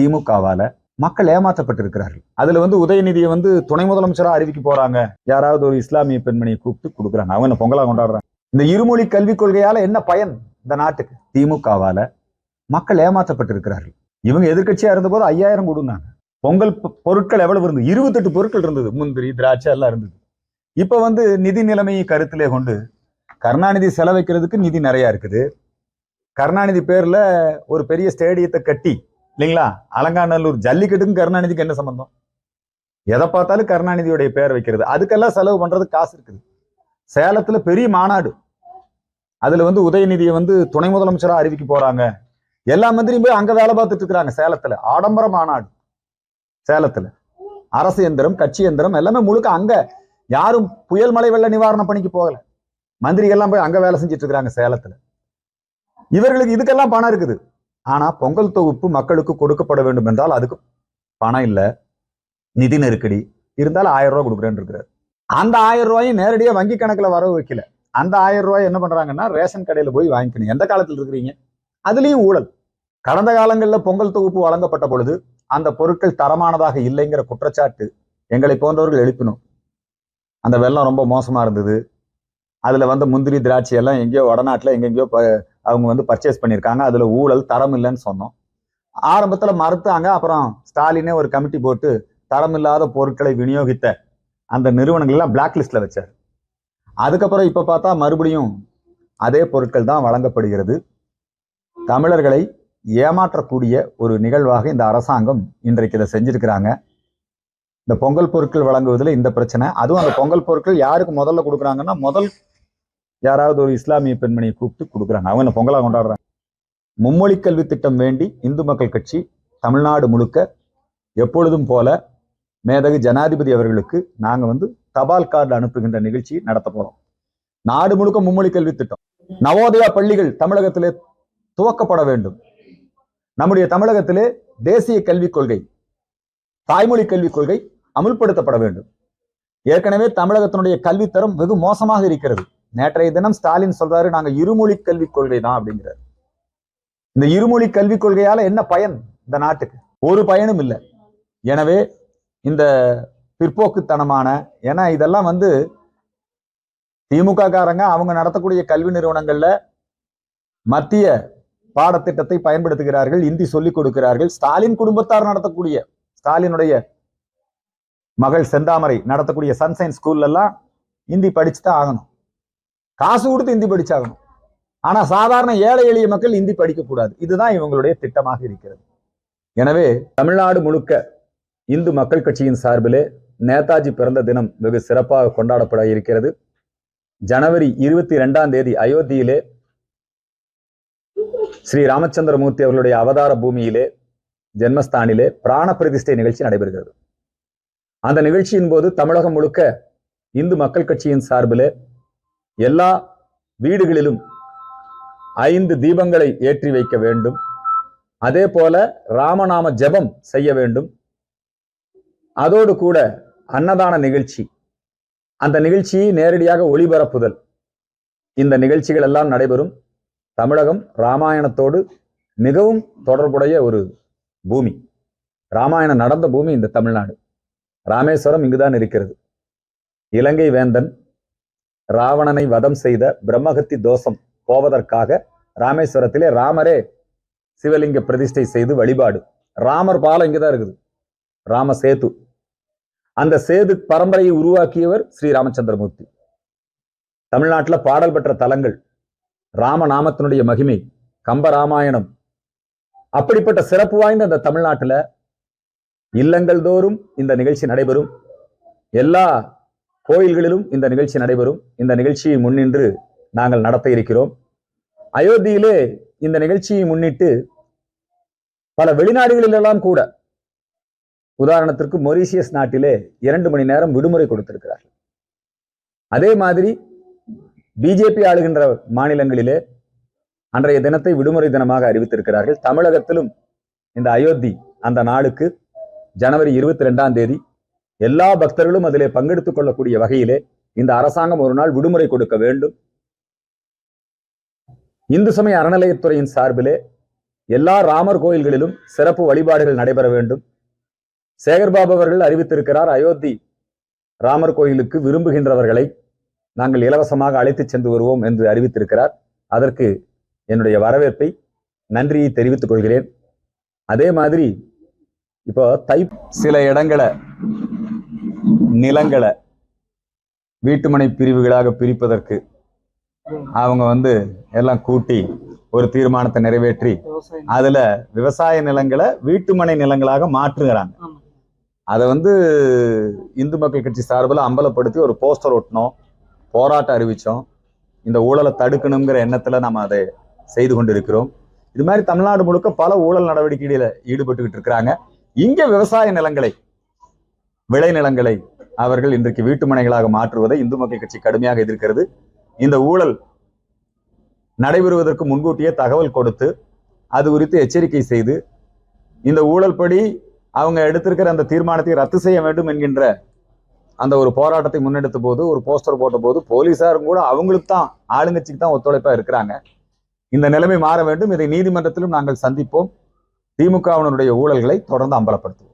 திமுகவால மக்கள் ஏமாற்றப்பட்டிருக்கிறார்கள் அதுல வந்து உதயநிதியை வந்து துணை முதலமைச்சரா அறிவிக்க போறாங்க. யாராவது ஒரு இஸ்லாமிய பெண்மணியை கூப்பிட்டு கொடுக்குறாங்க. அவங்க என்ன பொங்கலா கொண்டாடுறாங்க? இந்த இருமொழி கல்விக் கொள்கையால என்ன பயன் இந்த நாட்டுக்கு? திமுகவால மக்கள் ஏமாற்றப்பட்டிருக்கிறார்கள் இவங்க எதிர்க்கட்சியா இருந்தபோது ஐயாயிரம் கொடுந்தாங்க பொங்கல் பொ- பொருட்கள் எவ்வளவு இருந்தது? இருபத்தெட்டு பொருட்கள் இருந்தது. முந்திரி திராட்சை எல்லாம் இருந்தது. இப்ப வந்து நிதி நிலைமையை கருத்திலே கொண்டு கருணாநிதி செலவைக்கிறதுக்கு நிதி நிறைய இருக்குது. கருணாநிதி பேர்ல ஒரு பெரிய ஸ்டேடியத்தை கட்டி இல்லைங்களா? அலங்காநல்லூர் ஜல்லிக்கட்டுக்கும் கருணாநிதிக்கு என்ன சம்பந்தம்? எதை பார்த்தாலும் கருணாநிதியுடைய பேர் வைக்கிறது. அதுக்கெல்லாம் செலவு பண்றதுக்கு காசு இருக்குது. சேலத்துல பெரிய மாநாடு. அதுல வந்து உதயநிதியை வந்து துணை முதலமைச்சரா அறிவிக்க போறாங்க. எல்லா மந்திரியும் போய் அங்க வேலை பார்த்துட்டு இருக்கிறாங்க சேலத்துல. ஆடம்பர மாநாடு. சேலத்துல. அரசு எந்திரம் கட்சி எந்திரம் எல்லாமே முழுக்க அங்க. யாரும் புயல் மழை வெள்ள நிவாரண பணிக்கு போகல. மந்திரிகள்லாம் போய் அங்க வேலை செஞ்சுட்டு இருக்கிறாங்க சேலத்துல. இவர்களுக்கு இதுக்கெல்லாம் பணம் இருக்குது. ஆனா பொங்கல் தொகுப்பு மக்களுக்கு கொடுக்கப்பட வேண்டும் என்றால் அதுக்கு பணம் இல்ல. நிதி நெருக்கடி. இருந்தாலும் ஆயிரம் ரூபாய் கொடுக்குறேன்னு இருக்கிறார். அந்த ஆயிரம் ரூபாயும் நேரடியா வங்கி கணக்குல வரவு வைக்கல. அந்த ஆயிரம் ரூபாய் என்ன பண்றாங்கன்னா ரேஷன் கடையில போய் வாங்கிக்கணும். எந்த காலத்துல இருக்கிறீங்க? அதுலயும் ஊழல். கடந்த காலங்களில் பொங்கல் தொகுப்பு வழங்கப்பட்ட பொழுது அந்த பொருட்கள் தரமானதாக இல்லைங்கிற குற்றச்சாட்டு எங்களை போன்றவர்கள் எழுப்பினோம். அந்த வெள்ளம் ரொம்ப மோசமா இருந்தது. அதுல வந்து முந்திரி திராட்சை எல்லாம் எங்கேயோ வடநாட்டில் எங்கெங்கேயோ ப- அவங்க வந்து பர்ச்சேஸ் பண்ணியிருக்காங்க. அதில் ஊழல் தரம் இல்லைன்னு சொன்னோம். ஆரம்பத்தில் மறுத்தாங்க. அப்புறம் ஸ்டாலினே ஒரு கமிட்டி போட்டு தரம் இல்லாத பொருட்களை விநியோகித்த அந்த நிறுவனங்கள் எல்லாம் பிளாக் லிஸ்ட்ல வச்சார். அதுக்கப்புறம் இப்போ பார்த்தா மறுபடியும் அதே பொருட்கள் தான் வழங்கப்படுகிறது. தமிழர்களை ஏமாற்றக்கூடிய ஒரு நிகழ்வாக இந்த அரசாங்கம் இன்றைக்கு இதை செஞ்சிருக்கிறாங்க. இந்த பொங்கல் பொருட்கள் வழங்குவதில் இந்த பிரச்சனை. அதுவும் அந்த பொங்கல் பொருட்கள் யாருக்கு முதல்ல கொடுக்குறாங்கன்னா முதல் யாராவது ஒரு இஸ்லாமிய பெண்மணியை கூப்பிட்டு கொடுக்குறாங்க. அவங்க என்ன பொங்கலா கொண்டாடுறாங்க? மும்மொழி கல்வி திட்டம் வேண்டி இந்து மக்கள் கட்சி தமிழ்நாடு முழுக்க எப்பொழுதும் போல மேதகு ஜனாதிபதி அவர்களுக்கு நாங்க வந்து தபால் கார்டு அனுப்புகின்ற நிகழ்ச்சி நடத்த போறோம். நாடு முழுக்க மும்மொழி கல்வி திட்டம். நவோதயா பள்ளிகள் தமிழகத்திலே துவக்கப்பட வேண்டும். நம்முடைய தமிழகத்திலே தேசிய கல்விக் கொள்கை தாய்மொழி கல்விக் கொள்கை அமுல்படுத்தப்பட வேண்டும். ஏற்கனவே தமிழகத்தினுடைய கல்வித்தரம் வெகு மோசமாக இருக்கிறது. நேற்றைய தினம் ஸ்டாலின் சொல்றாரு நாங்க இருமொழி கல்விக் கொள்கை தான் அப்படிங்கிறார். இந்த இருமொழி கல்விக் கொள்கையால என்ன பயன் இந்த நாட்டுக்கு? ஒரு பயனும் இல்லை. எனவே இந்த பிற்போக்குத்தனமான ஏன்னா இதெல்லாம் வந்து திமுக காரங்க அவங்க நடத்தக்கூடிய கல்வி நிறுவனங்கள்ல மத்திய பாடத்திட்டத்தை பயன்படுத்துகிறார்கள் இந்தி சொல்லிக் கொடுக்கிறார்கள். ஸ்டாலின் குடும்பத்தார் நடத்தக்கூடிய ஸ்டாலினுடைய மகள் செந்தாமரை நடத்தக்கூடிய சன்சைன் ஸ்கூல்ல எல்லாம் இந்தி படிச்சுதான் ஆகணும். காசு கொடுத்து இந்தி படிச்சாகணும். ஆனா சாதாரண ஏழை எளிய மக்கள் இந்தி படிக்கக்கூடாது. இதுதான் இவங்களுடைய திட்டமாக இருக்கிறது. எனவே தமிழ்நாடு முழுக்க இந்து மக்கள் கட்சியின் சார்பிலே நேதாஜி பிறந்த தினம் வெகு சிறப்பாக கொண்டாடப்பட இருக்கிறது. ஜனவரி இருபத்தி ரெண்டாம் தேதி அயோத்தியிலே ஸ்ரீ ராமச்சந்திரமூர்த்தி அவர்களுடைய அவதார பூமியிலே ஜென்மஸ்தானிலே பிராண பிரதிஷ்டை நிகழ்ச்சி நடைபெறுகிறது. அந்த நிகழ்ச்சியின் போது தமிழகம் முழுக்க இந்து மக்கள் கட்சியின் சார்பிலே எல்லா வீடுகளிலும் ஐந்து தீபங்களை ஏற்றி வைக்க வேண்டும். அதே போல ராமநாம ஜெபம் செய்ய வேண்டும். அதோடு கூட அன்னதான நிகழ்ச்சி. அந்த நிகழ்ச்சியை நேரடியாக ஒளிபரப்புதல். இந்த நிகழ்ச்சிகள் எல்லாம் நடைபெறும் தமிழகம் ராமாயணத்தோடு மிகவும் தொடர்புடைய ஒரு பூமி. ராமாயணம் நடந்த பூமி இந்த தமிழ்நாடு. ராமேஸ்வரம் இங்குதான் இருக்கிறது. இலங்கை வேந்தன் ராவணனை வதம் செய்த பிரம்மகத்தி தோஷம் போவதற்காக ராமேஸ்வரத்திலே ராமரே சிவலிங்க பிரதிஷ்டை செய்து வழிபாடு. ராமர் பாலம் இங்கதான் இருக்குது. ராம சேது. அந்த சேது பரம்பரையை உருவாக்கியவர் ஸ்ரீ ராமச்சந்திரமூர்த்தி. தமிழ்நாட்டுல பாடல் பெற்ற தலங்கள் ராமநாமத்தினுடைய மகிமை கம்ப ராமாயணம் அப்படிப்பட்ட சிறப்பு வாய்ந்த அந்த தமிழ்நாட்டுல இல்லங்கள் தோறும் இந்த நிகழ்ச்சி நடைபெறும். எல்லா கோயில்களிலும் இந்த நிகழ்ச்சி நடைபெறும். இந்த நிகழ்ச்சியை முன்னின்று நாங்கள் நடத்த இருக்கிறோம். அயோத்தியிலே இந்த நிகழ்ச்சியை முன்னிட்டு பல வெளிநாடுகளிலெல்லாம் கூட உதாரணத்திற்கு மொரீசியஸ் நாட்டிலே இரண்டு மணி நேரம் விடுமுறை கொடுத்திருக்கிறார்கள். அதே மாதிரி பிஜேபி ஆளுகின்ற மாநிலங்களிலே அன்றைய தினத்தை விடுமுறை தினமாக அறிவித்திருக்கிறார்கள். தமிழகத்திலும் இந்த அயோத்தி அந்த நாளுக்கு ஜனவரி இருபத்தி ரெண்டாம் தேதி எல்லா பக்தர்களும் அதிலே பங்கெடுத்துக் கொள்ளக்கூடிய வகையிலே இந்த அரசாங்கம் ஒரு நாள் விடுமுறை கொடுக்க வேண்டும். இந்து சமய அறநிலையத்துறையின் சார்பிலே எல்லா ராமர் கோயில்களிலும் சிறப்பு வழிபாடுகள் நடைபெற வேண்டும். சேகர்பாபு அவர்கள் அறிவித்திருக்கிறார் அயோத்தி ராமர் கோயிலுக்கு விரும்புகின்றவர்களை நாங்கள் இலவசமாக அழைத்துச் சென்று வருவோம் என்று அறிவித்திருக்கிறார். அதற்கு என்னுடைய வரவேற்பை நன்றியை தெரிவித்துக் கொள்கிறேன். அதே மாதிரி இப்போ தை சில இடங்களை நிலங்களை வீட்டுமனை பிரிவுகளாக பிரிப்பதற்கு அவங்க வந்து எல்லாம் கூட்டி ஒரு தீர்மானத்தை நிறைவேற்றி அதுல விவசாய நிலங்களை வீட்டுமனை நிலங்களாக மாற்றுகிறாங்க. அதை வந்து இந்து மக்கள் கட்சி சார்பில் அம்பலப்படுத்தி ஒரு போஸ்டர் ஒட்டினோம். போராட்டம் அறிவிச்சோம். இந்த ஊழலை தடுக்கணுங்கிற எண்ணத்துல நம்ம அதை செய்து கொண்டிருக்கிறோம். இது மாதிரி தமிழ்நாடு முழுக்க பல ஊழல் நடவடிக்கைகளில் ஈடுபட்டுக்கிட்டு இருக்கிறாங்க. இங்க விவசாய நிலங்களை விளை நிலங்களை அவர்கள் இன்றைக்கு வீட்டுமனைகளாக மாற்றுவதை இந்து மக்கள் கட்சி கடுமையாக எதிர்க்கிறது. இந்த ஊழல் நடைபெறுவதற்கு முன்கூட்டியே தகவல் கொடுத்து அது குறித்து எச்சரிக்கை செய்து இந்த ஊழல் படி அவங்க எடுத்திருக்கிற அந்த தீர்மானத்தை ரத்து செய்ய வேண்டும் என்கின்ற அந்த ஒரு போராட்டத்தை முன்னெடுத்த போது ஒரு போஸ்டர் போட்ட போது போலீசாரும் கூட அவங்களுக்கு தான் ஆளுங்கட்சிக்கு தான் ஒத்துழைப்பாக இருக்கிறாங்க. இந்த நிலைமை மாற வேண்டும். இதை நீதிமன்றத்திலும் நாங்கள் சந்திப்போம். திமுகவினுடைய ஊழல்களை தொடர்ந்து அம்பலப்படுத்துவோம்.